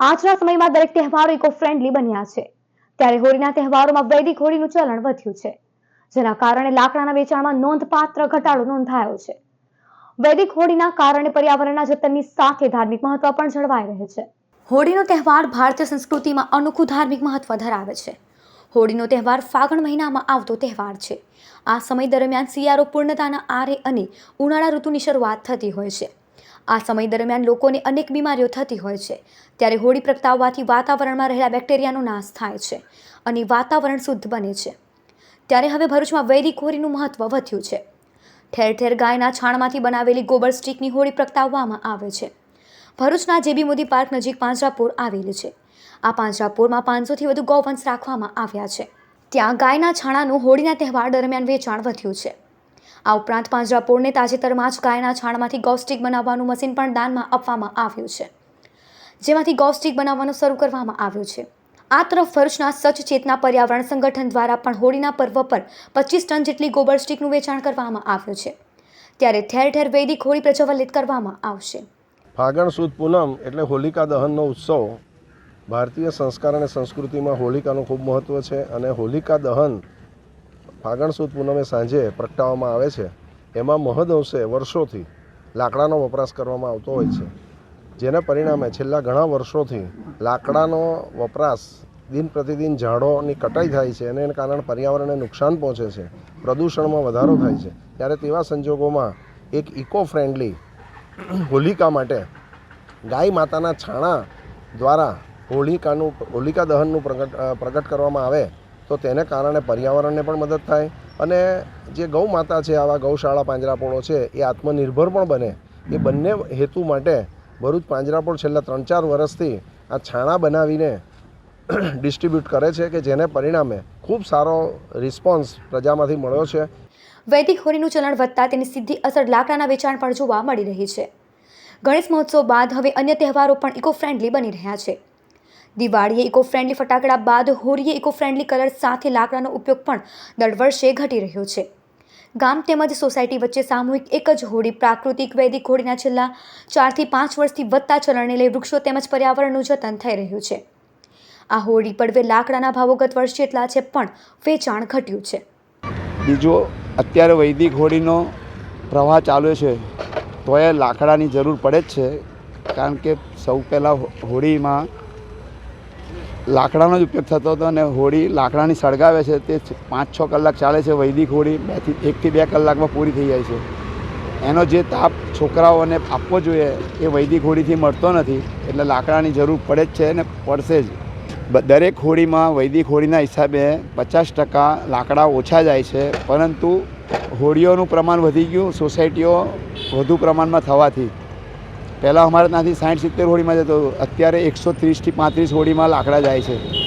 આજના સમયમાં દરેક તહેવારો ઇકો ફ્રેન્ડલી બન્યા છે. ત્યારે હોળીના તહેવારોમાં વૈદિક હોળીનું ચલણ વધ્યું છે. જેના કારણે લાકડાના વેચાણમાં નોંધપાત્ર ઘટાડો નોંધાયો છે. વૈદિક હોળીના કારણે પર્યાવરણના જતનની સાથે ધાર્મિક મહત્વ પણ જળવાઈ રહે છે. હોળીનો તહેવાર ભારતીય સંસ્કૃતિમાં અનોખું ધાર્મિક મહત્વ ધરાવે છે. હોળીનો તહેવાર ફાગણ મહિનામાં આવતો તહેવાર છે. આ સમય દરમિયાન શિયાળો પૂર્ણતાના આરે અને ઉનાળા ઋતુની શરૂઆત થતી હોય છે. આ સમય દરમિયાન લોકોને અનેક બીમારીઓ થતી હોય છે. ત્યારે હોળી પ્રગટાવવાથી વાતાવરણમાં રહેલા બેક્ટેરિયાનો નાશ થાય છે અને વાતાવરણ શુદ્ધ બને છે. ત્યારે હવે ભરૂચમાં હોળીનું મહત્ત્વ વધ્યું છે. ઠેર ઠેર ગાયના છાણમાંથી બનાવેલી ગોબર સ્ટીકની હોળી પ્રગટાવવામાં આવે છે. ભરૂચના જેબી મોદી પાર્ક નજીક પાંજરાપુર આવેલું છે. આ પાંજરાપુરમાં પાંચસોથી વધુ ગૌવંશ રાખવામાં આવ્યા છે. ત્યાં ગાયના છાણાનું હોળીના તહેવાર દરમિયાન વેચાણ વધ્યું છે. આ ઉપરાંત પાંજરાપોળને તાજેતરમાં જ ગાયના છાણમાંથી ગૌસ્ટિક બનાવવાનું મશીન પણ દાનમાં આપવામાં આવ્યું છે. જેમાંથી ગૌસ્ટિક બનાવવાનું શરૂ કરવામાં આવ્યું છે. આ તરફ ભરૂચના સચ પર્યાવરણ સંગઠન દ્વારા પણ હોળીના પર્વ પર પચીસ ટન જેટલી ગોબર સ્ટીકનું વેચાણ કરવામાં આવ્યું છે. ત્યારે ઠેર ઠેર વૈદિક હોળી પ્રજ્વલિત કરવામાં આવશે. ફાગણ સુદ પૂનમ એટલે હોલિકા દહનનો ઉત્સવ ભારતીય સંસ્કાર અને સંસ્કૃતિમાં હોલિકાનું ખૂબ મહત્ત્વ છે અને હોલિકા દહન ફાગણ સુદ પૂનમે સાંજે પ્રગટાવવામાં આવે છે. એમાં મહદઅંશે વર્ષોથી લાકડાનો વપરાશ કરવામાં આવતો હોય છે. જેના પરિણામે છેલ્લા ઘણા વર્ષોથી લાકડાનો વપરાશ દિન પ્રતિદિન ઝાડોની કટાઈ થાય છે અને એને કારણે પર્યાવરણને નુકસાન પહોંચે છે. પ્રદૂષણમાં વધારો થાય છે. ત્યારે તેવા સંજોગોમાં એક ઇકો ફ્રેન્ડલી હોલિકા માટે ગાય માતાના છાણા દ્વારા હોલિકાનું, હોલિકા દહનનું પ્રગટ પ્રગટ કરવામાં આવે. તો તેને કારણે પર્યાવરણને પણ મદદ થાય અને જે ગૌ માતા છે, આવા ગૌશાળા પાંજરાપોળો છે, એ આત્મનિર્ભર પણ બને. એ બંને હેતુ માટે ભરૂચ પાંજરાપોળ છેલ્લા ત્રણ ચાર વર્ષથી આ છાણા બનાવીને ડિસ્ટ્રીબ્યુટ કરે છે કે જેને પરિણામે ખૂબ સારો રિસ્પોન્સ પ્રજામાંથી મળ્યો છે. વૈદિક હોળીનું ચલણ વધતા તેની સીધી અસર લાકડાના વેચાણ પર જોવા મળી રહી છે. ગણેશ મહોત્સવ બાદ હવે અન્ય તહેવારો પણ ઇકો ફ્રેન્ડલી બની રહ્યા છે. દિવાળીએ ઇકો ફ્રેન્ડલી ફટાકડા બાદ હોળીએ ઇકો ફ્રેન્ડલી કલર સાથે લાકડાનો ઉપયોગ પણ દર વર્ષે ઘટી રહ્યો છે. ગામ તેમજ સોસાયટી વચ્ચે સામૂહિક એક જ હોળી, પ્રાકૃતિક વૈદિક હોળીના છેલ્લા ચારથી પાંચ વર્ષથી વધતા ચલણને લઈ વૃક્ષો તેમજ પર્યાવરણનું જતન થઈ રહ્યું છે. આ હોળી પડવે લાકડાના ભાવો ગત વર્ષ જેટલા છે પણ વેચાણ ઘટ્યું છે. બીજો અત્યારે વૈદિક હોળીનો પ્રવાહ ચાલ્યો છે તો એ લાકડાની જરૂર પડે જ છે, કારણ કે સૌ પહેલાં હોળીમાં લાકડાનો જ ઉપયોગ થતો હતો અને હોળી લાકડાની સળગાવે છે તે પાંચ છ કલાક ચાલે છે વૈદિક હોળી બેથી એકથી બે કલાકમાં પૂરી થઈ જાય છે. એનો જે તાપ છોકરાઓને આપવો જોઈએ એ વૈદિક હોળીથી મળતો નથી એટલે લાકડાની જરૂર પડે જ છે અને પડશે જ. દરેક હોળીમાં વૈદિક હોળીના હિસાબે પચાસ ટકા લાકડા ઓછા જાય છે, પરંતુ હોળીઓનું પ્રમાણ વધી ગયું, સોસાયટીઓ વધુ પ્રમાણમાં થવાથી. પહેલાં અમારે ત્યાંથી સાઠ સિત્તેર હોળીમાં જતો, અત્યારે એકસો ત્રીસથી પાંત્રીસ હોળીમાં લાકડા જાય છે.